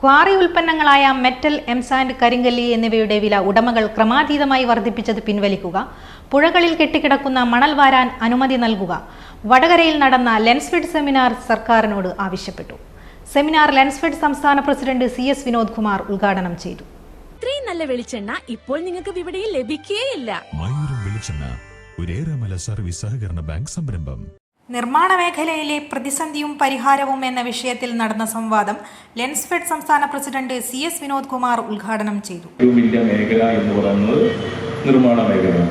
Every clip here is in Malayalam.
ക്വാറി ഉൽപ്പന്നങ്ങളായ മെറ്റൽ എംസാൻഡ് കരിങ്കല്ലി എന്നിവയുടെ വില ഉടമകൾ ക്രമാതീതമായി വർദ്ധിപ്പിച്ചത് പിൻവലിക്കുക പുഴകളിൽ കെട്ടിക്കിടക്കുന്ന മണൽ വാരാൻ അനുമതി നൽകുക. വടകരയിൽ നടന്ന ലെൻസ്ഫെഡ് സെമിനാർ സർക്കാരിനോട് ആവശ്യപ്പെട്ടു. സെമിനാർ ലെൻസ്ഫെഡ് സംസ്ഥാന president C S Vinod Kumar ഉദ്ഘാടനം ചെയ്തു. ഇത്രയും നല്ല വെളിച്ചെണ്ണ ഇപ്പോൾ നിങ്ങൾക്ക് വിപണിയിൽ ലഭിക്കുകയില്ല സർവീസ് സഹകരണ ബാങ്ക് സംരംഭം. നിർമ്മാണ മേഖലയിലെ പ്രതിസന്ധിയും പരിഹാരവും എന്ന വിഷയത്തിൽ നടന്ന സംവാദം ലെൻസ്ഫെഡ് സംസ്ഥാന president C S Vinod Kumar ഉദ്ഘാടനം ചെയ്തു. മേഖല എന്ന് പറയുന്നത് നിർമ്മാണ മേഖലയാണ്.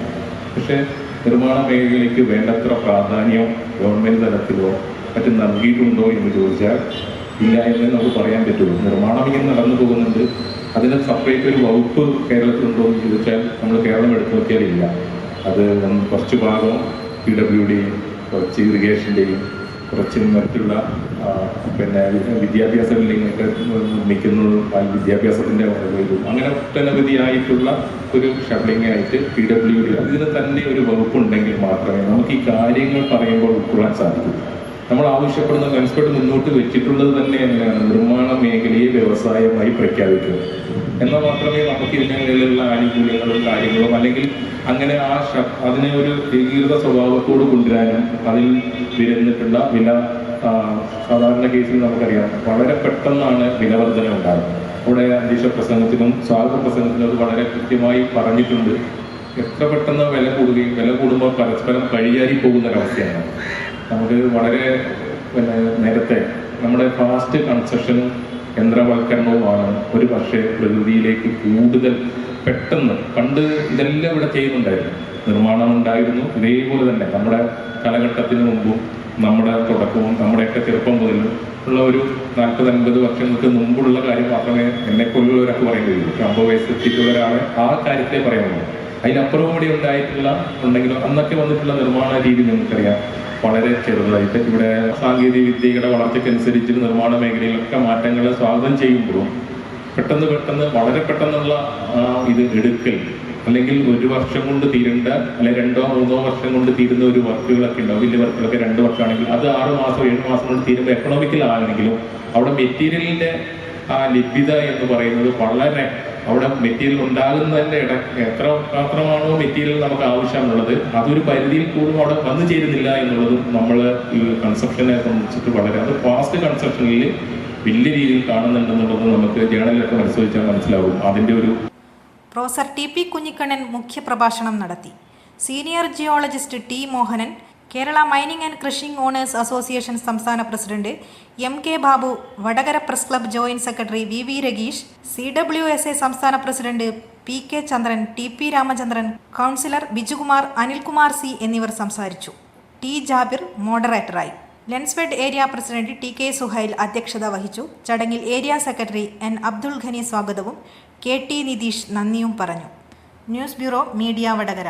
പക്ഷേ നിർമ്മാണ മേഖലയ്ക്ക് വേണ്ടത്ര പ്രാധാന്യം ഗവൺമെന്റ് തലത്തിലോ മറ്റും നൽകിയിട്ടുണ്ടോ എന്ന് ചോദിച്ചാൽ ഇല്ല എന്ന് നമുക്ക് പറയാൻ പറ്റുള്ളൂ. നിർമ്മാണം ഇങ്ങനെ നടന്നു പോകുന്നുണ്ട്. അതിന് സെപ്പറേറ്റ് ഒരു വകുപ്പ് കേരളത്തിലുണ്ടോ എന്ന് ചോദിച്ചാൽ നമ്മൾ കേരളം എടുത്തു നോക്കിയാൽ ഇല്ല. അത് കുറച്ച് ഭാഗം പി ഡബ്ല്യു ഡിയും കുറച്ച് ഇറിഗേഷന്റെയും കുറച്ച് മറ്റുള്ള പിന്നെ വിദ്യാഭ്യാസ ബിൽഡിങ്ങൊക്കെ നിർമ്മിക്കുന്നതും വിദ്യാഭ്യാസത്തിന്റെ വരവേലും അങ്ങനെ ഒട്ടനവധിയായിട്ടുള്ള ഒരു ഷഫ്ലിംഗ് ആയിട്ട് പി ഡബ്ല്യു ഡി അതിന് തന്നെ ഒരു വകുപ്പുണ്ടെങ്കിൽ മാത്രമേ നമുക്ക് ഈ കാര്യങ്ങൾ പറയുമ്പോൾ ഉൾക്കൊള്ളാൻ സാധിക്കൂ. നമ്മൾ ആവശ്യപ്പെടുന്ന കൺസ്പെർട്ട് മുന്നോട്ട് വെച്ചിട്ടുള്ളത് തന്നെ തന്നെയാണ്. നിർമ്മാണ മേഖലയെ വ്യവസായമായി പ്രഖ്യാപിക്കുക. എന്നാൽ മാത്രമേ നമുക്ക് ഇതിനുള്ള ആനുകൂല്യങ്ങളും കാര്യങ്ങളും അല്ലെങ്കിൽ അങ്ങനെ ആ അതിനെ ഒരു ഏകീകൃത സ്വഭാവത്തോട് കൊണ്ടുവരാനും അതിൽ വരുന്നിട്ടുള്ള വില സാധാരണ കേസിൽ നമുക്കറിയാം. വളരെ പെട്ടെന്നാണ് വിലവർധന ഉണ്ടാകുന്നത്. അവിടെ അന്തരീക്ഷ പ്രസംഗത്തിനും സ്വാഗത പ്രസംഗത്തിനും അത് വളരെ കൃത്യമായി പറഞ്ഞിട്ടുണ്ട്. എത്ര പെട്ടെന്ന് വില കൂടുകയും വില കൂടുമ്പോൾ പരസ്പരം കഴിയാരി പോകുന്ന ഒരവസ്ഥയാണ് നമുക്ക് വളരെ പിന്നെ നേരത്തെ നമ്മുടെ ഫാസ്റ്റ് കൺസ്ട്രക്ഷൻ യന്ത്രവൽക്കരണവുമാണ് ഒരു പക്ഷേ പ്രകൃതിയിലേക്ക് കൂടുതൽ പെട്ടെന്ന് പണ്ട് ഇതെല്ലാം ഇവിടെ ചെയ്യുന്നുണ്ടായിരുന്നു. നിർമ്മാണം ഉണ്ടായിരുന്നു ഇതേപോലെ തന്നെ നമ്മുടെ കാലഘട്ടത്തിന് മുമ്പും നമ്മുടെ തുടക്കവും നമ്മുടെയൊക്കെ ചെറുപ്പം മുതലും ഉള്ള ഒരു നാൽപ്പത് അൻപത് വർഷങ്ങൾക്ക് മുമ്പുള്ള കാര്യം മാത്രമേ എന്നെ കൊല്ലുള്ളവരൊക്കെ പറയാൻ കഴിയൂ അമ്പത് വയസ്സ് എത്തിയിട്ടുള്ള ഒരാളെ ആ കാര്യത്തെ പറയാനുള്ളൂ. അതിനപ്പുറവും കൂടി ഉണ്ടായിട്ടുള്ള ഉണ്ടെങ്കിലും അന്നൊക്കെ വന്നിട്ടുള്ള നിർമ്മാണ രീതി നമുക്കറിയാം. വളരെ ചെറുതായിട്ട്. ഇവിടെ സാങ്കേതിക വിദ്യയുടെ വളർച്ചയ്ക്കനുസരിച്ച് നിർമ്മാണ മേഖലയിലൊക്കെ മാറ്റങ്ങളെ സ്വാഗതം ചെയ്യുമ്പോഴും പെട്ടെന്ന് പെട്ടെന്ന് വളരെ പെട്ടെന്നുള്ള ഇത് എടുക്കൽ അല്ലെങ്കിൽ ഒരു വർഷം കൊണ്ട് തീരേണ്ട അല്ലെങ്കിൽ രണ്ടോ മൂന്നോ വർഷം കൊണ്ട് തീരുന്ന ഒരു വർക്കുകളൊക്കെ ഉണ്ടാവും. വലിയ വർക്കുകളൊക്കെ രണ്ട് വർഷമാണെങ്കിൽ അത് ആറ് മാസം ഏഴ് മാസം കൊണ്ട് തീരുമ്പോൾ എക്കണോമിക്കൽ ആണെങ്കിലും അവിടെ മെറ്റീരിയലിന്റെ ആ ലഭ്യത എന്ന് പറയുന്നത് വളരെ അവിടെ മെറ്റീരിയൽ ഉണ്ടാകുന്നതിന്റെ ഇട എത്ര മാത്രമാണോ മെറ്റീരിയൽ നമുക്ക് ആവശ്യമുള്ളത് അതൊരു പരിധിയിൽ കൂടും അവിടെ വന്നു ചേരുന്നില്ല എന്നുള്ളതും നമ്മൾ ഈ കൺസെപ്ഷനെ സംബന്ധിച്ചിട്ട് വളരെ അത് ഫാസ്റ്റ് കൺസെപ്ഷനിൽ വലിയ രീതിയിൽ കാണുന്നുണ്ടെന്നുള്ളത് നമുക്ക് ജേണലിലൊക്കെ പരിശോധിച്ചാൽ മനസ്സിലാവും. അതിന്റെ ഒരു പ്രൊഫസർ ടി പി കുഞ്ഞിക്കണ്ണൻ മുഖ്യപ്രഭാഷണം നടത്തി. Senior geologist T Mohanan Kerala mining and crushing owners association സംസ്ഥാന president M K Babu Vadakara press club joint secretary V V Rageesh C W S A സംസ്ഥാന president P K Chandran T P Ramachandran councillor Bijukumar Anilkumar C എന്നിവർ സംസാരിച്ചു. T Jabir മോഡറേറ്ററായി. Lensfed area president T K Suhail അധ്യക്ഷത വഹിച്ചു. ചടങ്ങിൽ ഏരിയ സെക്രട്ടറി എൻ അബ്ദുൾ ഖനി സ്വാഗതവും കെ ടി നിതീഷ് നന്ദിയും പറഞ്ഞു. News bureau media Vadakara.